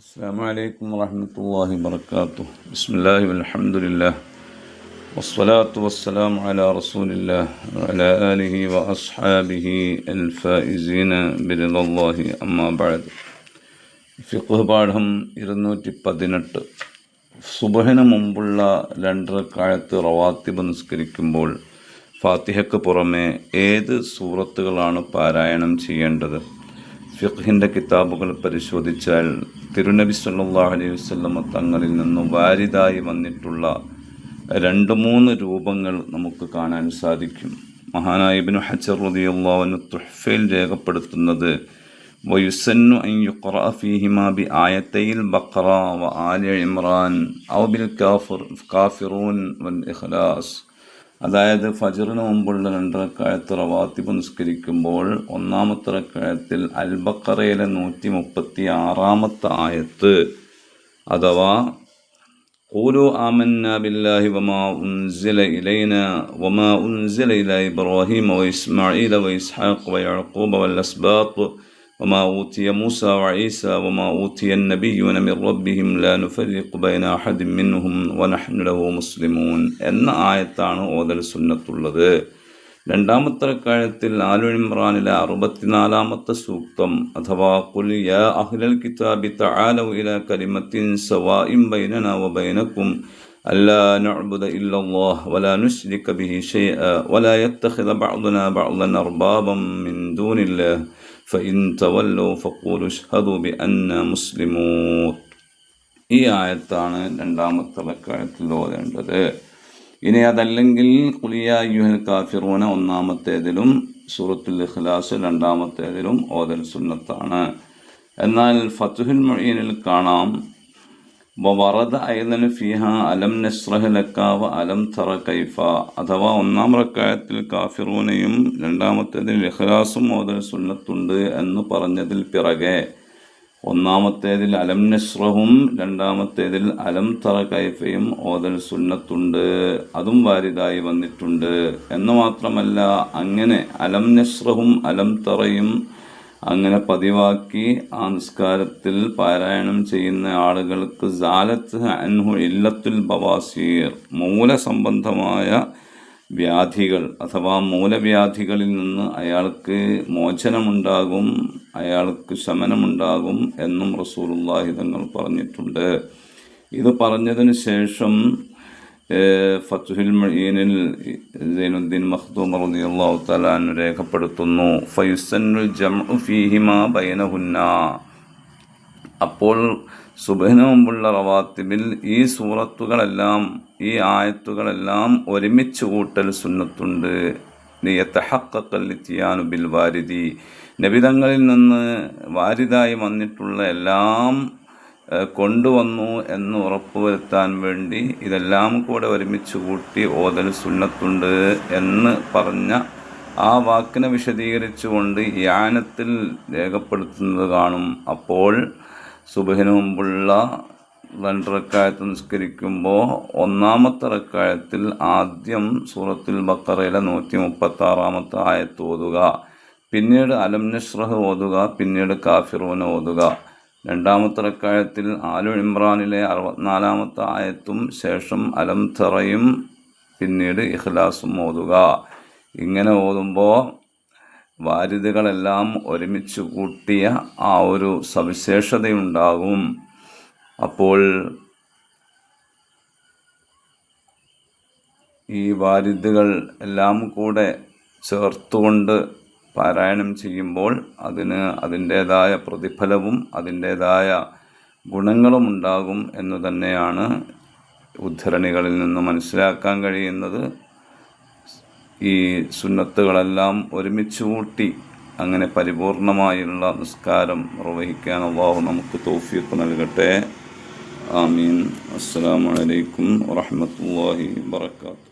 السلام عليكم ورحمة الله وبركاته بسم الله والحمد لله والصلاة والسلام على رسول الله وعلى آله وأصحابه الفائزين برضا الله أما بعد ഫിഖ് പാഠം ഇരുന്നൂറ്റി പതിനെട്ട് സുബഹിന് മുമ്പുള്ള രണ്ടരക്കാലത്ത് റവാത്തിബ് നിസ്കരിക്കുമ്പോൾ ഫാത്തിഹയ്ക്ക് പുറമെ ഏത് സൂറത്തുകളാണ് പാരായണം ചെയ്യേണ്ടത് ഫിഖ്ഹിൻ്റെ കിതാബുകൾ പരിശോധിച്ചാൽ തിരുനബി സല്ലാഹു അലൈഹി വസല്ലമ തങ്ങളിൽ നിന്നും വാരിതായി വന്നിട്ടുള്ള രണ്ട് മൂന്ന് രൂപങ്ങൾ നമുക്ക് കാണാൻ സാധിക്കും. മഹാനായ ഇബ്നു ഹജർ റളിയല്ലാഹു തുഹ്ഫയിൽ രേഖപ്പെടുത്തുന്നത് വയുസന്നു അൻ ബി ആയത്തയിൽ ബഖറ വ ആലി ഇമ്രാൻ ഔ ബിൽ കാഫിർ കാഫിറൂൻ വൽ ഇഖ്ലാസ്. അതായത് ഫജറിന് മുമ്പുള്ള രണ്ടരക്കാലത്ത് റവാത്തിബ് നിസ്കരിക്കുമ്പോൾ ഒന്നാമത്തെ റക്കായത്തിൽ അൽ ബക്കറയിലെ നൂറ്റി മുപ്പത്തി ആറാമത്തെ ആയത്ത് അഥവാ قولوا آمنا بالله وما أنزل إلينا وما أنزل إلى إبراهيم وإسماعيل وإسحاق ويعقوب والأسباط وما أوتي موسى وعيسى وما أوتي النبيون من ربهم لا نفرق بين أحد منهم ونحن له مسلمون എന്ന ആയത്താണ് ഓതൽ സുന്നത്തുള്ളത് രണ്ടാമത്തെ കാലത്തിൽ ആലു ഇമ്രാനിലെ അറുപത്തിനാലാമത്തെ സൂക്തം അഥവാ കുൽ യാ അഹ്ലൽ കിതാബി തആലു ഇലാ കലിമത്തിൻ സവാഇൻ ബൈനന വബൈനക്കും ألا نعبد إلا الله ولا نشرك به شيئا ولا يتخذ بعضنا بعضا أربابا من ഫഇൻ തവല്ലോ ഫക്കൂലു ഷഹദു ബി അന്ന ഈ ആയത്താണ് രണ്ടാമത്തെ വക്കായത്തിൽ ഓതേണ്ടത്. ഇനി അതല്ലെങ്കിൽ കുലിയ കാഫിറൂന ഒന്നാമത്തേതിലും സൂറത്തുൽ ഇഖ്ലാസ് രണ്ടാമത്തേതിലും ഓതൽ സുന്നത്താണ്. എന്നാൽ ഫത്തുഹുൽ മൊഴീനിൽ കാണാം വറദ ഐദൻ ഫിഹ അലം നസ്രഹ ലക്കാവ് അലം തറ കൈഫ. അഥവാ ഒന്നാം റക്കായത്തിൽ കാഫിറൂനയും രണ്ടാമത്തേതിൽ ഇഹ്ലാസും മോദൽ സുന്നത്തുണ്ട് എന്ന് പറഞ്ഞതിൽ പിറകെ ഒന്നാമത്തേതിൽ അലം നസ്രഹും രണ്ടാമത്തേതിൽ അലം തറ കൈഫയും ഓതൽ സുന്നത്തുണ്ട്. അതും വാരിതായി വന്നിട്ടുണ്ട്. എന്ന് മാത്രമല്ല അങ്ങനെ അലം നസ്രഹും അലം തറയും അങ്ങനെ പതിവാക്കി ആ നിസ്കാരത്തിൽ പാരായണം ചെയ്യുന്ന ആളുകൾക്ക് ജാലത്ത് അൻഹു ഇല്ലത്തുൽ ബവാസീർ മൂലസംബന്ധമായ വ്യാധികൾ അഥവാ മൂലവ്യാധികളിൽ നിന്ന് അയാൾക്ക് മോചനമുണ്ടാകും അയാൾക്ക് ശമനമുണ്ടാകും എന്നും റസൂലുള്ളാഹി തങ്ങൾ പറഞ്ഞിട്ടുണ്ട്. ഇത് പറഞ്ഞതിന് ശേഷം ഫത്തുഹിൽ മീനിൽ സൈനുദ്ദീൻ മഖ്ദൂം റളിയല്ലാഹു തആല രേഖപ്പെടുത്തുന്നു. ഫയുസന്നുൽ ജംഉ ഫീഹിമാ ബൈനഹുന്ന. അപ്പോൾ സുബഹിന് മുമ്പുള്ള റവാത്തിബിൽ ഈ സൂറത്തുകളെല്ലാം ഈ ആയത്തുകളെല്ലാം ഒരുമിച്ച് കൂട്ടൽ സുന്നത്തുണ്ട്. ലിയത്തഹക്കല്ലിത്തിയാനു ബിൽ വാരിദി. നബിതങ്ങളിൽ നിന്ന് വാരിതായി വന്നിട്ടുള്ള എല്ലാം കൊണ്ടുവന്നു എന്ന് ഉറപ്പുവരുത്താൻ വേണ്ടി ഇതെല്ലാം കൂടെ ഒരുമിച്ച് കൂട്ടി ഓതൽ സുന്നത്തുണ്ട് എന്ന് പറഞ്ഞ ആ വാക്കിനെ വിശദീകരിച്ചുകൊണ്ട് യാനത്തിൽ രേഖപ്പെടുത്തുന്നത് കാണും. അപ്പോൾ സുബഹിന് മുമ്പുള്ള രണ്ട് റക്കായത്ത് നിസ്കരിക്കുമ്പോൾ ഒന്നാമത്തെ റക്കായത്തിൽ ആദ്യം സൂറത്തുൽ ബക്കറയിലെ നൂറ്റി മുപ്പത്തി ആറാമത്തെ ആയത്ത് ഓതുക. പിന്നീട് അലം ഓതുക പിന്നീട് കാഫിറൂന് ഓതുക. രണ്ടാമത്തെ റക്കായത്തിൽ ആലു ഇമ്രാനിലെ അറുപത്തിനാലാമത്തെ ആയത്തും ശേഷം അലം തറയും പിന്നീട് ഇഖ്ലാസും ഓതുക. ഇങ്ങനെ ഓതുമ്പോൾ വാരിതകളെല്ലാം ഒരുമിച്ച് കൂട്ടിയ ആ ഒരു സവിശേഷതയുണ്ടാകും. അപ്പോൾ ഈ വാരിദുകൾ എല്ലാം കൂടെ ചേർത്തുകൊണ്ട് പാരായണം ചെയ്യുമ്പോൾ അതിന് അതിന്റേതായ പ്രതിഫലവും അതിന്റേതായ ഗുണങ്ങളും ഉണ്ടാകും എന്ന് തന്നെയാണ് ഉദ്ധരണികളിൽ നിന്ന് മനസ്സിലാക്കാൻ കഴിയുന്നത്. ഈ സുന്നത്തുകളെല്ലാം ഒരുമിച്ച് കൂട്ടി അങ്ങനെ പരിപൂർണമായുള്ള നിസ്കാരം നിർവഹിക്കാൻ അള്ളാഹു നമുക്ക് തോഫിയൊക്കെ നൽകട്ടെ. ആമീൻ. അസ്സാം വലൈക്കും വാഹമത്തല്ലാഹി വാത്തു